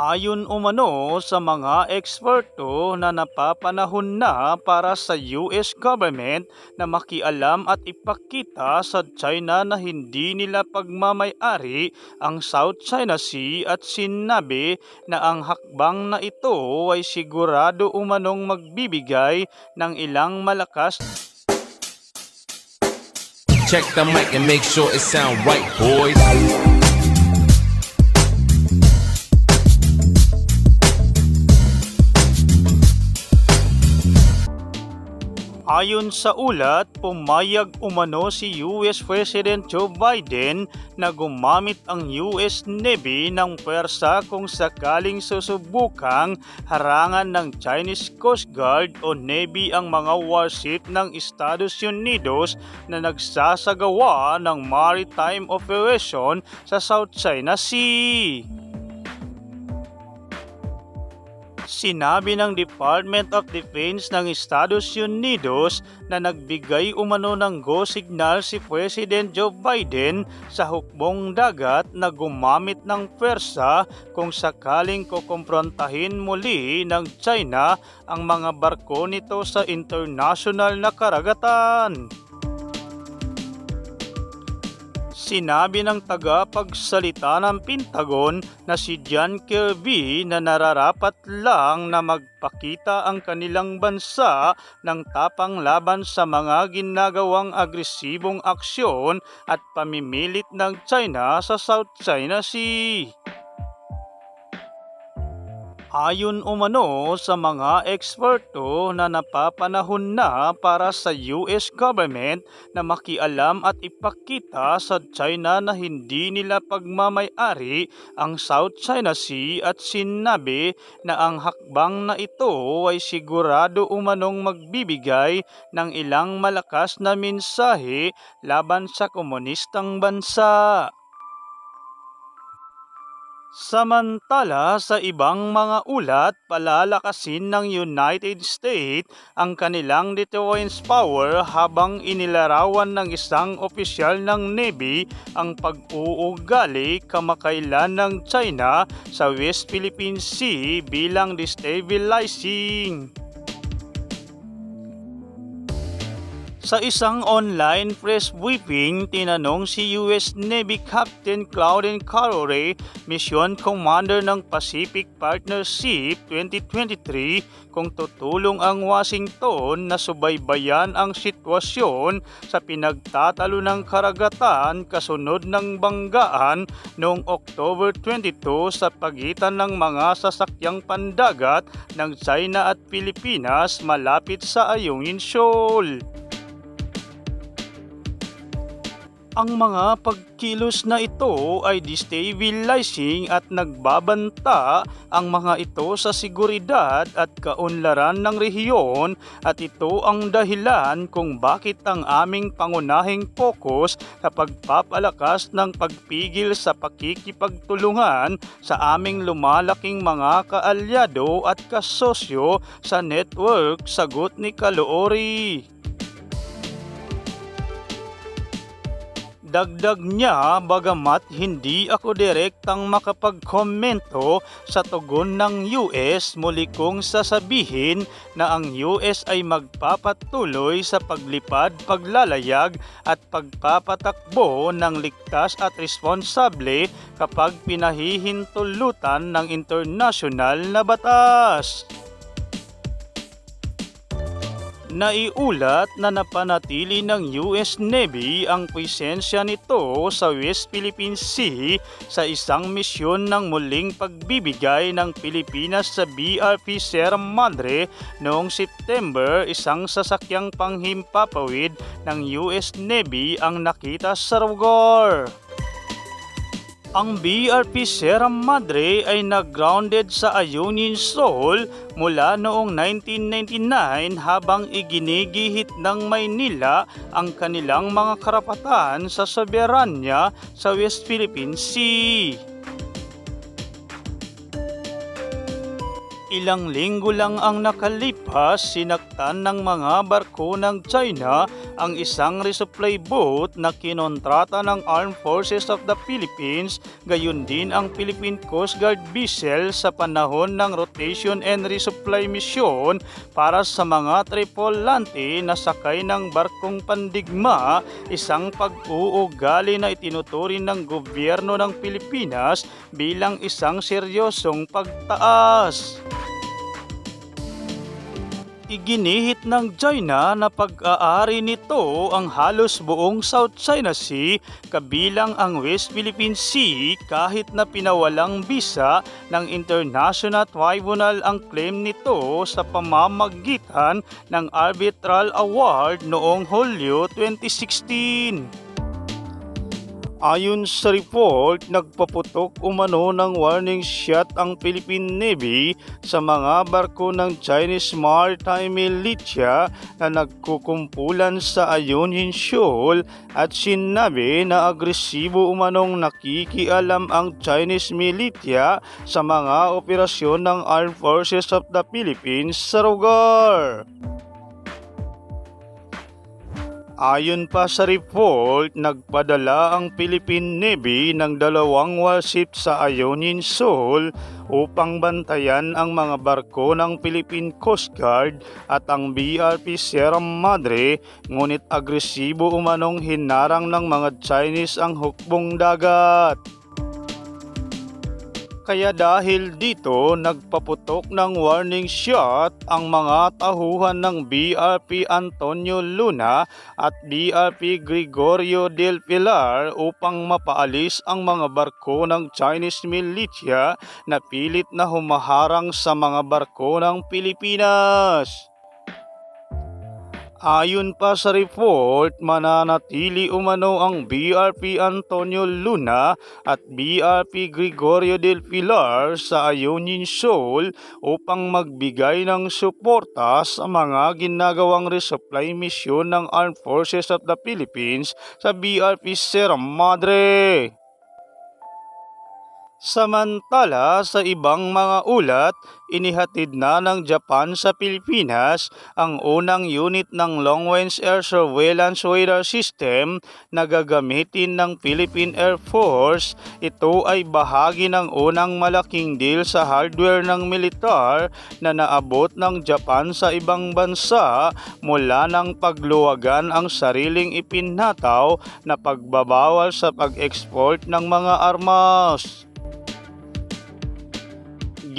Ayon umano sa mga eksperto na napapanahon na para sa US government na makialam at ipakita sa China na hindi nila pagmamayari ang South China Sea at sinabi na ang hakbang na ito ay sigurado umanong magbibigay ng ilang malakas Check the mic and make sure it sound right, boys. Ayon sa ulat, pumayag umano si US President Joe Biden na gumamit ang US Navy ng pwersa kung sakaling susubukang harangan ng Chinese Coast Guard o Navy ang mga warship ng Estados Unidos na nagsasagawa ng maritime operation sa South China Sea. Sinabi ng Department of Defense ng Estados Unidos na nagbigay umano ng go signal si President Joe Biden sa hukbong dagat na gumamit ng pwersa kung sakaling kukumprontahin muli ng China ang mga barko nito sa international na karagatan. Sinabi ng tagapagsalita ng Pentagon na si John Kirby na nararapat lang na magpakita ang kanilang bansa ng tapang laban sa mga ginagawang agresibong aksyon at pamimilit ng China sa South China Sea. Ayon umano sa mga eksperto na napapanahon na para sa US government na makialam at ipakita sa China na hindi nila pagmamayari ang South China Sea at sinabi na ang hakbang na ito ay sigurado umanong magbibigay ng ilang malakas na mensahe laban sa komunistang bansa. Samantala sa ibang mga ulat, palalakasin ng United States ang kanilang deterrence power habang inilarawan ng isang opisyal ng Navy ang pag-uugali kamakailan ng China sa West Philippine Sea bilang destabilizing. Sa isang online press briefing, tinanong si US Navy Captain Claudine Carore, Mission Commander ng Pacific Partnership 2023, kung tutulong ang Washington na subaybayan ang sitwasyon sa pinagtatalo ng karagatan kasunod ng banggaan noong October 22 sa pagitan ng mga sasakyang pandagat ng China at Pilipinas malapit sa Ayungin Shoal. Ang mga pagkilos na ito ay destabilizing at nagbabanta ang mga ito sa seguridad at kaunlaran ng rehiyon at ito ang dahilan kung bakit ang aming pangunahing focus sa pagpapalakas ng pagpigil sa pakikipagtulungan sa aming lumalaking mga kaalyado at kasosyo sa network, sagot ni Kaloori. Dagdag niya bagamat hindi ako direktang makapagkomento sa tugon ng US muli kong sasabihin na ang US ay magpapatuloy sa paglipad, paglalayag at pagpapatakbo ng ligtas at responsable kapag pinahihintulutan ng internasyonal na batas. Naiulat na napanatili ng US Navy ang presensya nito sa West Philippine Sea sa isang misyon ng muling pagbibigay ng Pilipinas sa BRP Sierra Madre noong September isang sasakyang panghimpapawid ng US Navy ang nakita sa lugar. Ang BRP Sierra Madre ay nag-grounded sa Ayungin Shoal mula noong 1999 habang iginigihit ng Maynila ang kanilang mga karapatan sa soberanya sa West Philippine Sea. Ilang linggo lang ang nakalipas, sinaktan ng mga barko ng China ang isang resupply boat na kinontrata ng Armed Forces of the Philippines, gayon din ang Philippine Coast Guard vessel sa panahon ng rotation and resupply mission para sa mga tripulante na sakay ng barkong pandigma, isang pag-uugali na itinuturing ng gobyerno ng Pilipinas bilang isang seryosong pagtaas. Iginihit ng China na pag-aari nito ang halos buong South China Sea kabilang ang West Philippine Sea kahit na pinawalang bisa ng International Tribunal ang claim nito sa pamamagitan ng Arbitral Award noong Hulyo 2016. Ayon sa report, nagpaputok umano ng warning shot ang Philippine Navy sa mga barko ng Chinese Maritime Militia na nagkukumpulan sa Ayungin Shoal at sinabi na agresibo umanong nakikialam ang Chinese militia sa mga operasyon ng Armed Forces of the Philippines sa lugar. Ayon pa sa report, nagpadala ang Philippine Navy ng dalawang warship sa Ionian Shoal upang bantayan ang mga barko ng Philippine Coast Guard at ang BRP Sierra Madre ngunit agresibo umanong hinarang ng mga Chinese ang hukbong dagat. Kaya dahil dito nagpaputok ng warning shot ang mga tahuhan ng BRP Antonio Luna at BRP Gregorio del Pilar upang mapaalis ang mga barko ng Chinese militia na pilit na humaharang sa mga barko ng Pilipinas. Ayon pa sa report, mananatili umano ang BRP Antonio Luna at BRP Gregorio del Pilar sa Ionian Shoal upang magbigay ng suporta sa mga ginagawang resupply mission ng Armed Forces of the Philippines sa BRP Sierra Madre. Samantala sa ibang mga ulat, inihatid na ng Japan sa Pilipinas ang unang unit ng Long Range Air Surveillance Radar System na gagamitin ng Philippine Air Force. Ito ay bahagi ng unang malaking deal sa hardware ng militar na naabot ng Japan sa ibang bansa mula ng pagluwagan ang sariling ipinataw na pagbabawal sa pag-export ng mga armas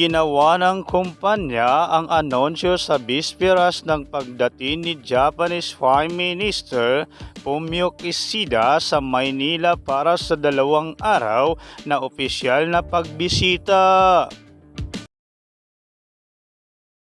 ginawa ng kumpanya ang anunsyo sa bisperas ng pagdating ni Japanese Prime Minister Fumio Kishida sa Maynila para sa dalawang araw na opisyal na pagbisita.